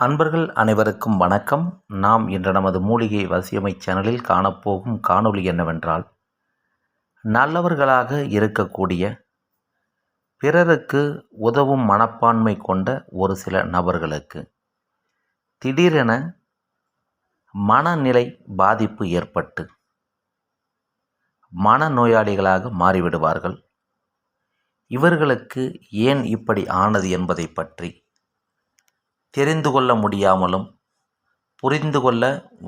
அன்பர்கள் அனைவருக்கும் வணக்கம். நாம் இன்று நமது மூலிகை வசியமை சேனலில் காணப்போகும் காணொளி என்னவென்றால் நல்லவர்களாக இருக்கக்கூடிய பிறருக்கு உதவும் மனப்பான்மை கொண்ட ஒரு சில நபர்களுக்கு திடீரென மனநிலை பாதிப்பு ஏற்பட்டு மனநோயாளிகளாக மாறிவிடுவார்கள். இவர்களுக்கு ஏன் இப்படி ஆனது என்பதை பற்றி தெரிந்து கொள்ள முடியாமலும் புரிந்து கொள்ள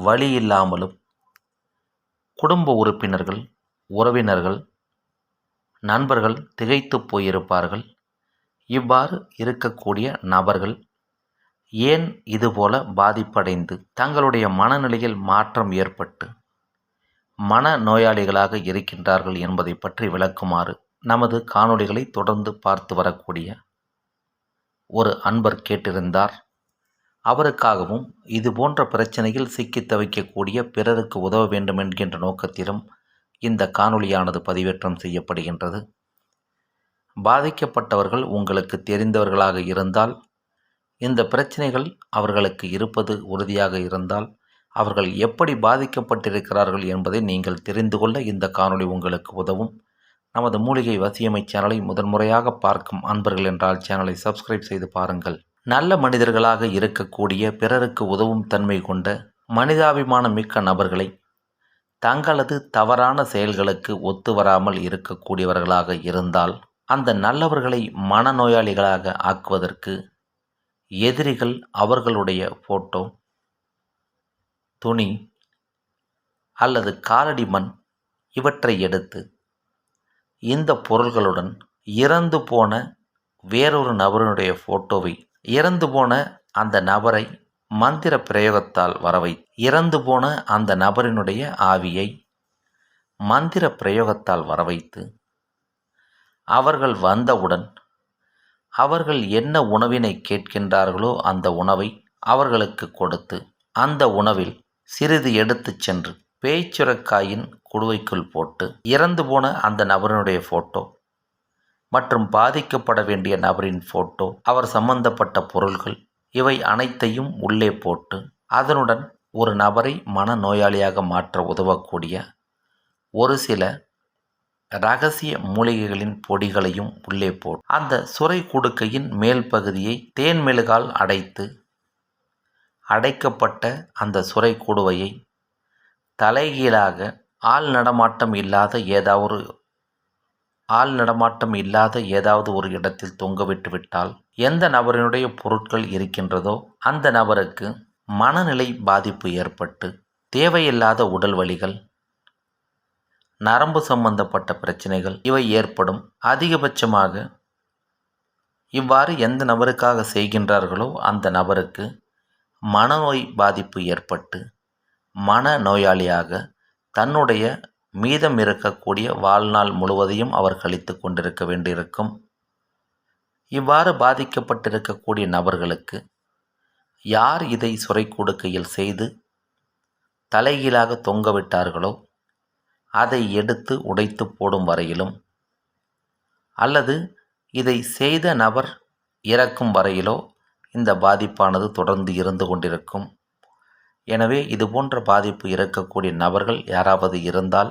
வழி இல்லாமலும் குடும்ப உறுப்பினர்கள் உறவினர்கள் நண்பர்கள் திகைத்து போயிருப்பார்கள். இவ்வாறு இருக்கக்கூடிய நபர்கள் ஏன் இதுபோல பாதிப்படைந்து தங்களுடைய மனநிலையில் மாற்றம் ஏற்பட்டு மன நோயாளிகளாக இருக்கின்றார்கள் என்பதை பற்றி விளக்குமாறு நமது காணொளிகளை தொடர்ந்து பார்த்து வரக்கூடிய ஒரு அன்பர் கேட்டிருந்தார். அவருக்காகவும் இது போன்ற பிரச்சனையில் சிக்கி தவிக்கக்கூடிய பிறருக்கு உதவ வேண்டும் என்கின்ற நோக்கத்திலும் இந்த காணொளியானது பதிவேற்றம் செய்யப்படுகின்றது. பாதிக்கப்பட்டவர்கள் உங்களுக்கு தெரிந்தவர்களாக இருந்தால் இந்த பிரச்சனைகள் அவர்களுக்கு இருப்பது உறுதியாக இருந்தால் அவர்கள் எப்படி பாதிக்கப்பட்டிருக்கிறார்கள் என்பதை நீங்கள் தெரிந்து கொள்ள இந்த காணொளி உங்களுக்கு உதவும். நமது மூலிகை வசியமை சேனலை முதன்முறையாக பார்க்கும் அன்பர்கள் என்றால் சேனலை சப்ஸ்கிரைப் செய்து பாருங்கள். நல்ல மனிதர்களாக இருக்கக்கூடிய பிறருக்கு உதவும் தன்மை கொண்ட மனிதாபிமானம் மிக்க நபர்களை தங்களது தவறான செயல்களுக்கு ஒத்து வராமல் இருக்கக்கூடியவர்களாக இருந்தால் அந்த நல்லவர்களை மனநோயாளிகளாக ஆக்குவதற்கு எதிரிகள் அவர்களுடைய ஃபோட்டோ துணி அல்லது காலடி மண் இவற்றை எடுத்து இந்த பொருள்களுடன் இறந்து போன வேறொரு நபருடைய ஃபோட்டோவை இறந்து போன அந்த நபரை மந்திர பிரயோகத்தால் வரவை இறந்து போன அந்த நபரினுடைய ஆவியை மந்திர பிரயோகத்தால் வரவைத்து அவர்கள் வந்தவுடன் அவர்கள் என்ன உணவினை கேட்கின்றார்களோ அந்த உணவை அவர்களுக்கு கொடுத்து அந்த உணவில் சிறிது எடுத்துச் சென்று பேய்ச்சுரக்காயின் குடுவைக்குள் போட்டு இறந்து போன அந்த நபரினுடைய ஃபோட்டோ மற்றும் பாதிக்கப்பட வேண்டிய நபரின் ஃபோட்டோ அவர் சம்பந்தப்பட்ட பொருள்கள் இவை அனைத்தையும் உள்ளே போட்டு அதனுடன் ஒரு நபரை மனநோயாளியாக மாற்ற உதவக்கூடிய ஒரு சில ரகசிய மூலிகைகளின் பொடிகளையும் உள்ளே போட்டு அந்த சுரை குடுக்கையின் மேல் பகுதியை தேன் மெழுகால் அடைத்து அடைக்கப்பட்ட அந்த சுரை குடுவையை தலைகீழாக ஆள் நடமாட்டம் இல்லாத ஏதாவது ஆள் நடமாட்டம் இல்லாத ஏதாவது ஒரு இடத்தில் தொங்கவிட்டுவிட்டால் எந்த நபரினுடைய பொருட்கள் இருக்கின்றதோ அந்த நபருக்கு மனநிலை பாதிப்பு ஏற்பட்டு தேவையில்லாத உடல் வலிகள் நரம்பு சம்பந்தப்பட்ட பிரச்சனைகள் இவை ஏற்படும். அதிகபட்சமாக இவ்வாறு எந்த நபருக்காக செய்கின்றார்களோ அந்த நபருக்கு மனநோய் பாதிப்பு ஏற்பட்டு மன நோயாளியாக தன்னுடைய மீதம் இருக்கக்கூடிய வாழ்நாள் முழுவதையும் அவர் கழித்து கொண்டிருக்க வேண்டியிருக்கும். இவ்வாறு பாதிக்கப்பட்டிருக்கக்கூடிய நபர்களுக்கு யார் இதை சுரை கொடுக்கையில் செய்து தலைகீழாக தொங்கவிட்டார்களோ அதை எடுத்து உடைத்து போடும் வரையிலும் அல்லது இதை செய்த நபர் இறக்கும் வரையிலோ இந்த பாதிப்பானது தொடர்ந்து இருந்து கொண்டிருக்கும். எனவே இதுபோன்ற பாதிப்பு இறக்கக்கூடிய நபர்கள் யாராவது இருந்தால்